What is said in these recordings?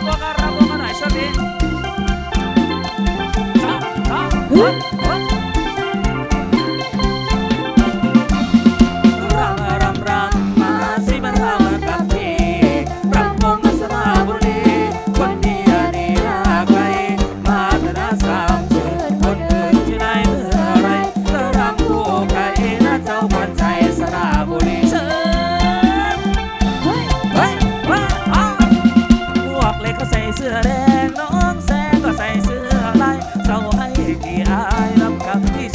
Rabokan, rabokan, rabokan, rabokan, rabokan, ที่อายรับคำที่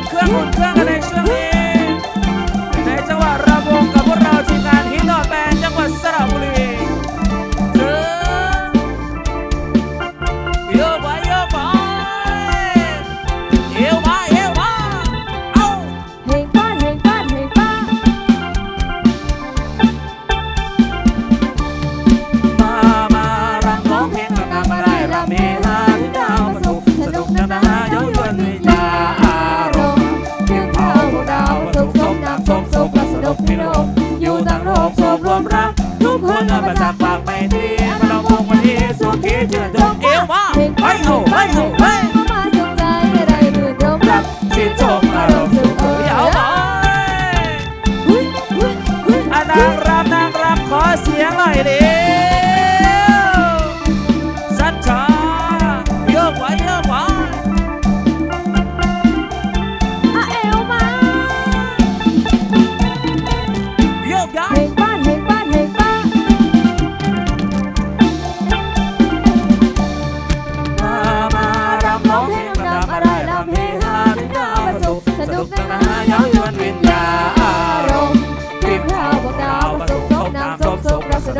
นเครื่องอุ่นเครื่องอะไรช่วงนี้ ในจังหวัดระบงกับพวกเราทีมงานฮิตต่อแปนจังหวัดสระบุรีเยอะไปเยอะไปเยอะไปเยอะไปเอาเฮงป้าเฮงป้าเฮงป้ามามารังบองเพลงกับนางมาได้รำเพลง กพิรมอยู่ต่างโลกสบรวมรัก ทุกคนเอามาจากปากไม่ดีเราลองมองวันนี้สุขีเจริญจงเอวว่าไปโง่ไปโง่ไปมาจงใจอะไรมือรมรับชื่นชมอารมณ์สุขเยาว์ไปนางรำนางรำขอเสียงหน่อยดิ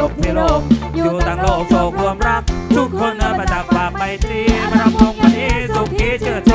กพิลกอยู่ต่างโลกโชครวมรัก ทุกคนเดิประจักความไมตีมารับวงวันนี้สุขีเจอ